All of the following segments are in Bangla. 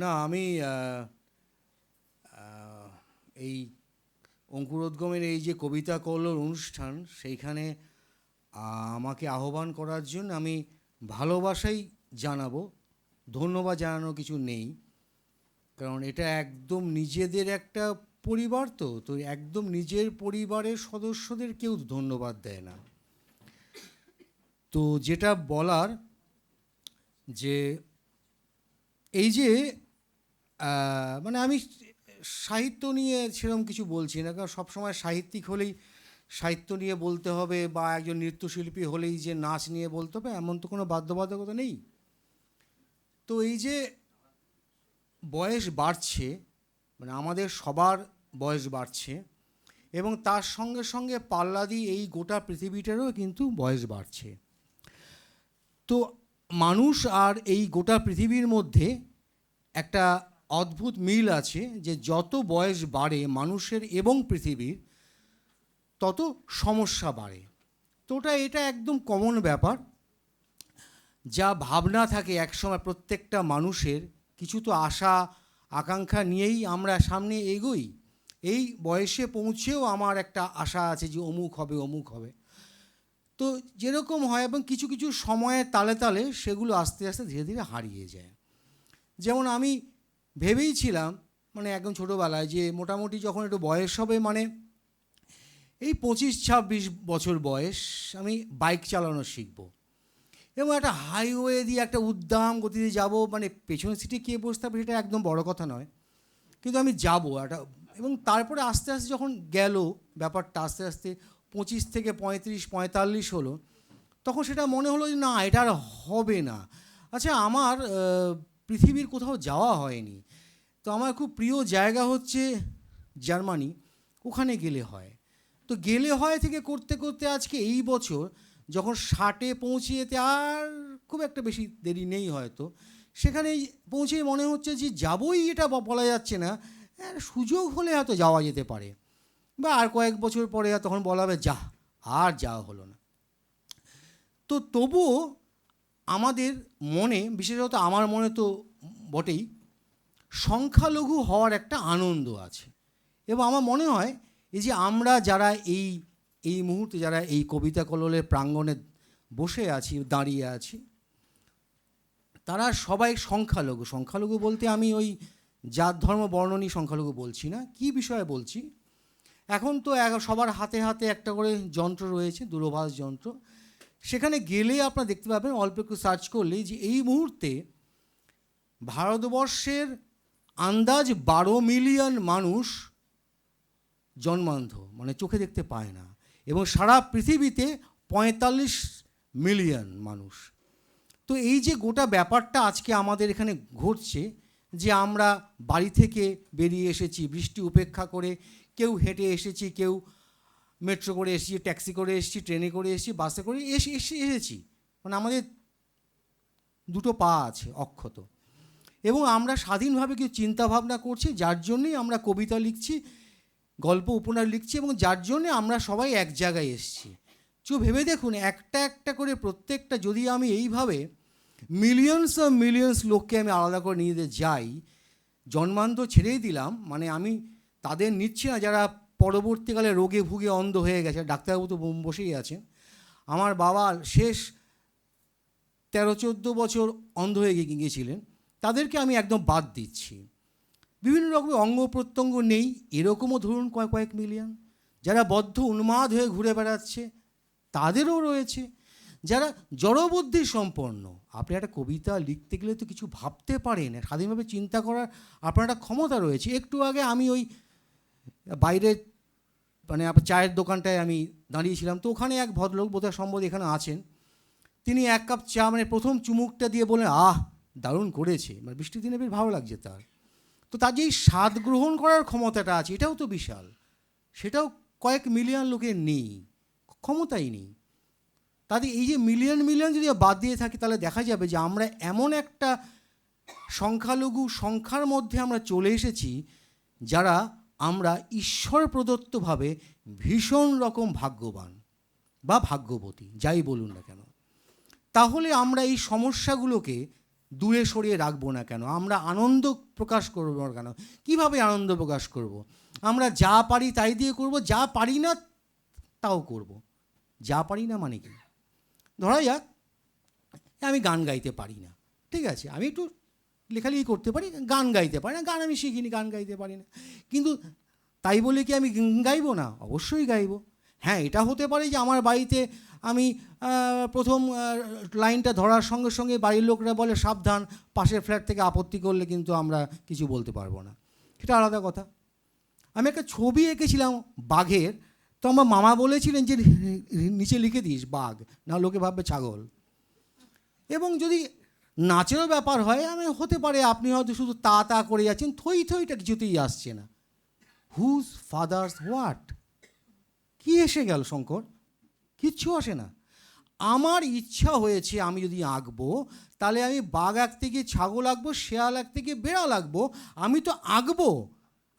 না, আমি এই অঙ্কুরোদ্গমের এই যে কবিতা কল্লোর অনুষ্ঠান, সেইখানে আমাকে আহ্বান করার জন্য আমি ভালোবাসাই জানাব। ধন্যবাদ জানানো কিছু নেই। কারণ এটা একদম নিজেদের একটা পরিবার তো তো একদম নিজের পরিবারের সদস্যদের কেউ ধন্যবাদ দেয় না। তো যেটা বলার যে, এই যে মানে আমি সাহিত্য নিয়ে সেরকম কিছু বলছি না, কারণ সবসময় সাহিত্যিক হলেই সাহিত্য নিয়ে বলতে হবে বা একজন নৃত্যশিল্পী হলেই যে নাচ নিয়ে বলতে হবে, এমন তো কোনো বাধ্যবাধকতা নেই। তো এই যে বয়স বাড়ছে মানে আমাদের সবার বয়স বাড়ছে, এবং তার সঙ্গে সঙ্গে পাল্লা দিয়ে এই গোটা পৃথিবীটারও কিন্তু বয়স বাড়ছে। তো মানুষ আর এই গোটা পৃথিবীর মধ্যে একটা অদ্ভুত মিল আছে যে যত বয়স বাড়ে মানুষের এবং পৃথিবীর, তত সমস্যা বাড়ে। তো ওটা, এটা একদম কমন ব্যাপার। যা ভাবনা থাকে একসময় প্রত্যেকটা মানুষের, কিছু তো আশা, আকাঙ্ক্ষা নিয়েই আমরা সামনে এগোই। এই বয়সে পৌঁছেও আমার একটা আশা আছে যে অমুক হবে অমুক হবে। তো যেরকম হয় এবং কিছু কিছু সময়ের তালে তালে সেগুলো আস্তে আস্তে ধীরে ধীরে হারিয়ে যায়। যেমন আমি ভেবেইছিলাম মানে একদম ছোটোবেলায় যে মোটামুটি যখন একটু বয়স হবে মানে এই পঁচিশ ছাব্বিশ বছর বয়স আমি বাইক চালানো শিখব। এবং একটা হাইওয়ে দিয়ে একটা উদ্দাম গতিতে যাব মানে পেছনের সিটে কে বসতে হবে সেটা একদম বড় কথা নয়। কিন্তু আমি যাব একটা, এবং তারপরে আস্তে আস্তে যখন গেল ব্যাপারটা, আস্তে আস্তে পঁচিশ থেকে পঁয়ত্রিশ, পঁয়তাল্লিশ হলো, তখন সেটা মনে হলো যে না, এটা আর হবে না। আচ্ছা আমার পৃথিবীর কোথাও যাওয়া হয়নি। তো আমার খুব প্রিয় জায়গা হচ্ছে জার্মানি, ওখানে গেলে হয়। তো গেলে হয় থেকে করতে করতে আজকে এই বছর যখন ষাটে পৌঁছে যেতে আর খুব একটা বেশি দেরি নেই হয়তো সেখানে পৌঁছে মনে হচ্ছে যে যাবই এটা বলা যাচ্ছে না। সুযোগ হলে হয়তো যাওয়া যেতে পারে। বা আর কয়েক বছর পরে তখন বলা হবে যা আর যাওয়া হলো না। তো তবুও আমাদের মনে, বিশেষত আমার মনে তো বটেই, সংখ্যালঘু হওয়ার একটা আনন্দ আছে। এবং আমার মনে হয়, এই যে আমরা যারা এই এই মুহূর্তে যারা এই কবিতা কললের প্রাঙ্গণে বসে আছি, দাঁড়িয়ে আছি, তারা সবাই সংখ্যালঘু। সংখ্যালঘু বলতে আমি ওই জাত, ধর্ম বর্ণনী সংখ্যালঘু বলছি না। কি বিষয়ে বলছি? এখন তো সবার হাতে হাতে একটা করে যন্ত্র রয়েছে, দূরভাষ যন্ত্র। সেখানে গেলে আপনারা দেখতে পাবেন, অল্প একটু সার্চ করলেই যে এই মুহূর্তে ভারতবর্ষের আন্দাজ বারো মিলিয়ন মানুষ জন্মান্ধ মানে চোখে দেখতে পায় না। এবং সারা পৃথিবীতে পঁয়তাল্লিশ মিলিয়ন মানুষ। তো এই যে গোটা ব্যাপারটা আজকে আমাদের এখানে ঘটছে, যে আমরা বাড়ি থেকে বেরিয়ে এসেছি, বৃষ্টি উপেক্ষা করে, কেউ হেঁটে এসেছি, কেউ মেট্রো করে এসেছি, ট্যাক্সি করে এসেছি, ট্রেনে করে এসেছি, বাসে করে এসে এসে, এসেছি। মানে আমাদের দুটো পা আছে, অক্ষত। এবং আমরা স্বাধীনভাবে কিছু চিন্তাভাবনা করছি, যার জন্যই আমরা কবিতা লিখছি, গল্প উপন্যাস লিখছি এবং যার জন্যে আমরা সবাই এক জায়গায় এসেছি। চু ভেবে দেখুন, একটা একটা করে প্রত্যেকটা যদি আমি এইভাবে মিলিয়নস অফ মিলিয়নস লোককে আমি আলাদা করে নিয়ে যাই জন্মান্ত ছেড়েই দিলাম মানে আমি তাদের নিচ্ছি না, যারা পরবর্তীকালে রোগে ভুগে অন্ধ হয়ে গেছে, ডাক্তারবাবু তো বোম বসেই আছেন। আমার বাবা শেষ তেরো চোদ্দ বছর অন্ধ হয়ে গিয়ে- গিয়েছিলেন, তাদেরকে আমি একদম বাদ দিচ্ছি। বিভিন্ন রকমের অঙ্গ প্রত্যঙ্গ নেই, এরকমও ধরুন কয়েক কয়েক মিলিয়ন। যারা বদ্ধ উন্মাদ হয়ে ঘুরে বেড়াচ্ছে, তাদেরও রয়েছে। যারা জড়বুদ্ধি সম্পন্ন, আপনি একটা কবিতা লিখতে গেলে তো কিছু ভাবতে পারেন, স্বাধীনভাবে চিন্তা করার আপনার একটা ক্ষমতা রয়েছে। একটু আগে আমি ওই বাইরে মানে চায়ের দোকানটায় আমি দাঁড়িয়েছিলাম। তো ওখানে এক ভদ্রলোক বোধহয় সম্ভব এখানে আছেন। তিনি এক কাপ চা মানে প্রথম চুমুকটা দিয়ে বলেন আহ, দারুণ করেছে। মানে বৃষ্টির দিনে বেশ ভালো লাগছে তার। তো তার যে এই স্বাদ গ্রহণ করার ক্ষমতাটা আছে, এটাও তো বিশাল। সেটাও কয়েক মিলিয়ন লোকের নেই, ক্ষমতাই নেই। তাদের এই যে মিলিয়ন মিলিয়ন যদি বাদ দিয়ে থাকি, তাহলে দেখা যাবে যে আমরা এমন একটা সংখ্যালঘু সংখ্যার মধ্যে আমরা চলে এসেছি যারা আমরা ঈশ্বর প্রদত্তভাবে ভীষণ রকম ভাগ্যবান বা ভাগ্যবতী, যাই বলুন না কেন। তাহলে আমরা এই সমস্যাগুলোকে দূরে সরিয়ে রাখব না কেন? আমরা আনন্দ প্রকাশ করব না কেন? কীভাবে আনন্দ প্রকাশ করব। আমরা যা পারি তাই দিয়ে করব, যা পারি না তাও করব। যা পারি না মানে কি? ধরা যাক, আমি গান গাইতে পারি না, ঠিক আছে? আমি একটু লেখালেখি করতে পারি, গান গাইতে পারি না, গান আমি শিখিনি, গান গাইতে পারি না। কিন্তু তাই বলে কি আমি গাইবো না? অবশ্যই গাইবো। হ্যাঁ এটা হতে পারে যে আমার বাড়িতে আমি প্রথম লাইনটা ধরার সঙ্গে সঙ্গে বাড়ির লোকরা বলে, সাবধান, পাশের ফ্ল্যাট থেকে আপত্তি করলে কিন্তু আমরা কিছু বলতে পারব না। সেটা আলাদা কথা। আমি একটা ছবি এঁকেছিলাম বাঘের, তো আমার মামা বলেছিলেন যে নিচে লিখে দিস বাঘ, না লোকে ভাববে ছাগল। এবং যদি নাচেরও ব্যাপার হয়, আমি হতে পারে আপনি হয়তো শুধু তা তা করে যাচ্ছেন, থই থইটা কিছুতেই আসছে না। হুজ ফাদার্স হোয়াট কি এসে গেল শঙ্কর? কিচ্ছু আসে না। আমার ইচ্ছা হয়েছে আমি যদি আঁকবো, তাহলে আমি বাঘ আঁকতে গিয়ে ছাগল আঁকবো, শেয়াল আঁকতে গিয়ে বেড়াল আঁকবো। আমি তো আঁকবো।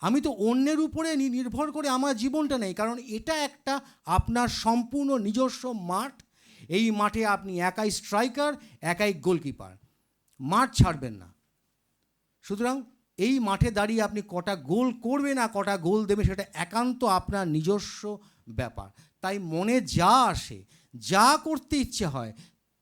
আমি তো অন্যের উপরে নির্ভর করে আমার জীবনটা নেই, কারণ এটা একটা আপনার সম্পূর্ণ নিজস্ব মাঠ। এই মাঠে আপনি একাই স্ট্রাইকার একাই গোলকিপার মাঠ ছাড়বেন না। সুতরাং এই মাঠে দাঁড়িয়ে আপনি কটা গোল করবে না কটা গোল দেবে সেটা একান্ত আপনার নিজস্ব ব্যাপার। তাই মনে যা আসে, যা করতে ইচ্ছে হয়,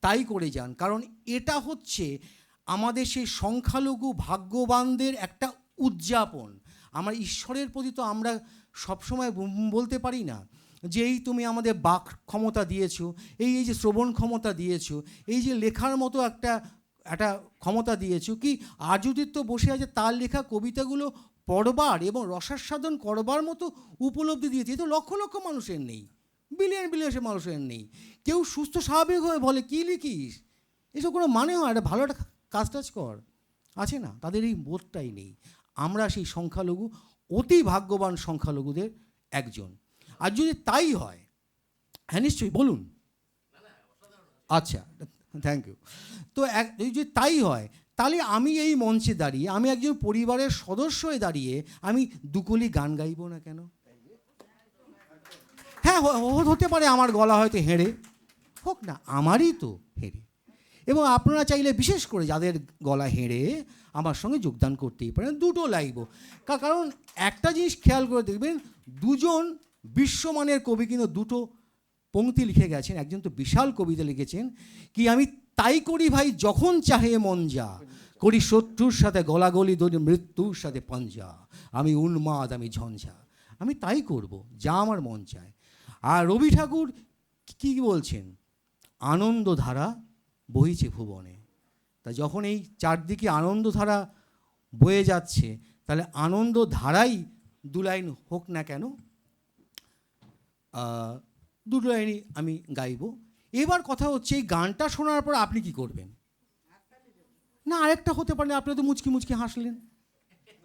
তাই করে যান। কারণ এটা হচ্ছে আমাদের সেই সংখ্যালঘু ভাগ্যবানদের একটা উদযাপন। আমার ঈশ্বরের প্রতি তো আমরা সবসময় বলতে পারি না যে এই তুমি আমাদের বাক ক্ষমতা দিয়েছ, এই এই যে শ্রবণ ক্ষমতা দিয়েছ, এই যে লেখার মতো একটা একটা ক্ষমতা দিয়েছ কি? আর্যদিত্য বসে আছে, তার লেখা কবিতাগুলো পড়বার এবং রসাস্বাদন করবার মতো উপলব্ধি দিয়েছে। এ তো লক্ষ লক্ষ মানুষের নেই, বিলিয়ন বিলিয়ন মানুষের নেই। কেউ সুস্থ স্বাভাবিক হয়ে বলে, কী লিখিস? এসব কোনো মানে হয় একটা ভালো একটা কাজ টাজ কর। আছে না, তাদের এই বোধটাই নেই। আমরা সেই সংখ্যালঘু, অতি ভাগ্যবান সংখ্যালঘুদের একজন। আর যদি তাই হয় হ্যাঁ নিশ্চয়ই, বলুন। আচ্ছা থ্যাংক ইউ তো এক যদি তাই হয়, তাহলে আমি এই মঞ্চে দাঁড়িয়ে, আমি একজন পরিবারের সদস্য হয়ে দাঁড়িয়ে, আমি দুকলি গান গাইবো না কেন? হ্যাঁ হতে পারে আমার গলা হয়তো হেঁড়ে, হোক না, আমারই তো হেঁড়ে। এবং আপনারা চাইলে বিশেষ করে যাদের গলা হেঁড়ে, আমার সঙ্গে যোগদান করতেই পারেন, দুটো লাইব। কারণ একটা জিনিস খেয়াল করে দেখবেন, দুজন বিশ্বমানের কবি কিন্তু দুটো পংক্তি লিখে গেছেন, একজন তো বিশাল কবিতা লিখেছেন, কি আমি তাই করি ভাই যখন চাহে মন যা, করি শত্রুর সাথে গলাগলি দড়ি মৃত্যুর সাথে পঞ্জা, আমি উন্মাদ, আমি ঝঞ্ঝা, আমি তাই করব, যা আমার মন চায়। আর রবি ঠাকুর কি বলছেন? আনন্দধারা বইছে ভুবনে। তা যখন এই চারদিকে আনন্দধারা বয়ে যাচ্ছে, তাহলে আনন্দ ধারাই দু লাইন হোক না কেন দুটো লাইনই আমি গাইব। এবার কথা হচ্ছে এই গানটা শোনার পর আপনি কি করবেন? না আরেকটা হতে পারলে আপনি তো মুচকি মুচকি হাসলেন।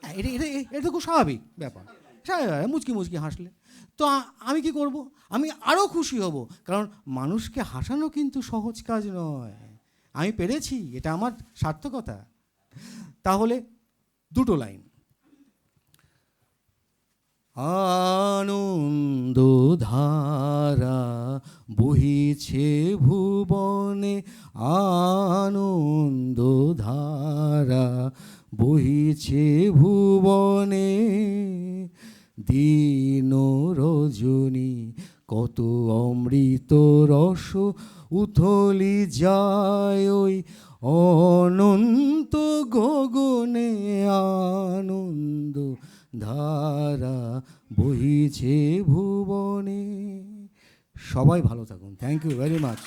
হ্যাঁ, এটা এটা এটা তো খুব স্বাভাবিক ব্যাপার। স্বাভাবিক ব্যাপার, মুচকি মুচকি হাসলেন। তো আমি কি করব? আমি আরও খুশি হব কারণ মানুষকে হাসানো কিন্তু সহজ কাজ নয়। আমি পেরেছি এটা আমার সার্থকতা। তাহলে দুটো লাইন। আনন্দ ধারা বহিছে ভুবনে আনন্দ ধারা বহিছে ভুবনে। দিন রজনী, কত অমৃত রস উথলি যায় ওই অনন্ত গগনে। আনন্দ ধারা বহিছে ভুবনে। সবাই ভালো থাকুন। Thank you very much